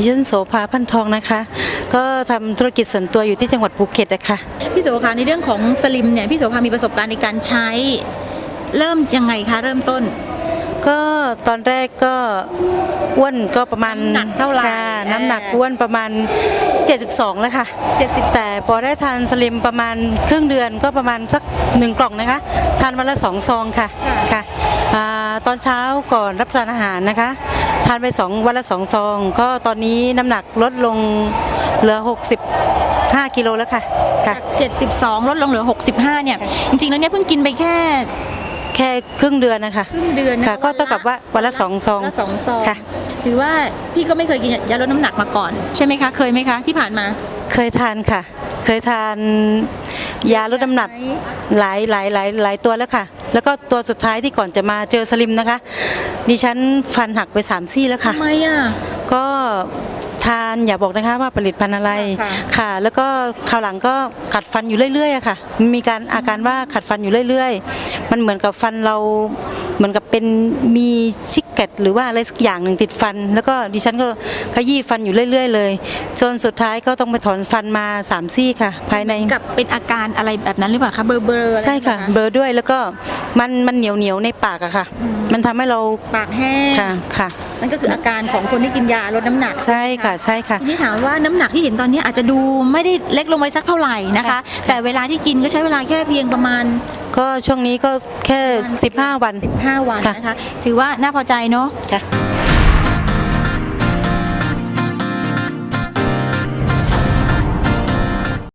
ดิฉันโสภาพันทองนะคะ ก็ทำธุรกิจส่วนตัวอยู่ที่จังหวัดภูเก็ตนะคะพี่โสภาในเรื่องของสลิมเนี่ยพี่โสภามีประสบการณ์ในการใช้เริ่มยังไงคะเริ่มต้น ก็ตอนแรกก็อ้วนก็ประมาณน้ำหนักเท่าไหร่ค่ะน้ำหนักอ้วนประมาณ 72 แล้วค่ะ 70 แต่พอได้ทานสลิมประมาณครึ่งเดือนก็ประมาณสักหนึ่งกล่องนะคะ ทานวันละสองซองค่ะค่ะค่ะอ่า ตอนเช้าก่อนรับประทานอาหารนะคะ ทานไปสองวันละสองซอง ก็ตอนนี้น้ำหนักลดลงเหลือ 65 กิโลแล้วค่ะค่ะ จาก72 ลดลงเหลือ 65 เนี่ย จริงๆ แล้วเนี่ยเพิ่งกินไปแค่แค่ครึ่งเดือนนะคะ ครึ่งเดือนนะค่ะ ก็เท่ากับว่าวันละสองซอง วันละสองซองค่ะ ถือว่าพี่ก็ไม่เคยกินยาลดน้ำหนักมาก่อน ใช่ไหมคะ เคยไหมคะที่ผ่านมา เคยทานค่ะ เคยทาน ยาลดน้ำหนักหลายหลายหลายหลายตัวแล้วค่ะ แล้วก็ตัวสุดท้ายที่ก่อนจะมาเจอสลิมนะคะ ดิฉันฟันหักไปสามซี่แล้วค่ะ ทำไมอะ ก็ทานอย่าบอกนะคะว่าผลิตภัณฑ์อะไรค่ะ ค่ะ แล้วก็คราวหลังก็ขัดฟันอยู่เรื่อยๆอะค่ะ มีการอาการว่าขัดฟันอยู่เรื่อย ๆ มันเหมือนกับฟันเรา เหมือนกับเป็นมีชิกเก็ตหรือว่าอะไรสักอย่างหนึ่งติดฟัน แล้วก็ดิฉันก็ขยี้ฟันอยู่เรื่อย ๆ เลย จนสุดท้ายก็ต้องไปถอนฟันมาสามซี่ค่ะ ภายในกับเป็นอาการอะไรแบบนั้นหรือเปล่าคะเบลอเบลอๆอไรใช่ค่ะไหมเบลอร์ด้วยแล้วก็มันมันเหนียวเหนียวๆในปากอะค่ะ มันทำให้เราปากแห้งค่ะค่ะนั่นก็คืออาการของคนที่กินยาลดน้ำหนักใช่ค่ะใช่ค่ะทีนี้ถามว่าน้ำหนักที่เห็นตอนนี้อาจจะดูไม่ได้เล็กลงไปสักเท่าไหร่นะคะค่ะแต่เวลาที่กินก็ใช้เวลาแค่เพียงประมาณ ก็ช่วงนี้ก็แค่ 15 วัน 15 วันค่ะนะคะ ถือว่าน่าพอใจเนาะค่ะ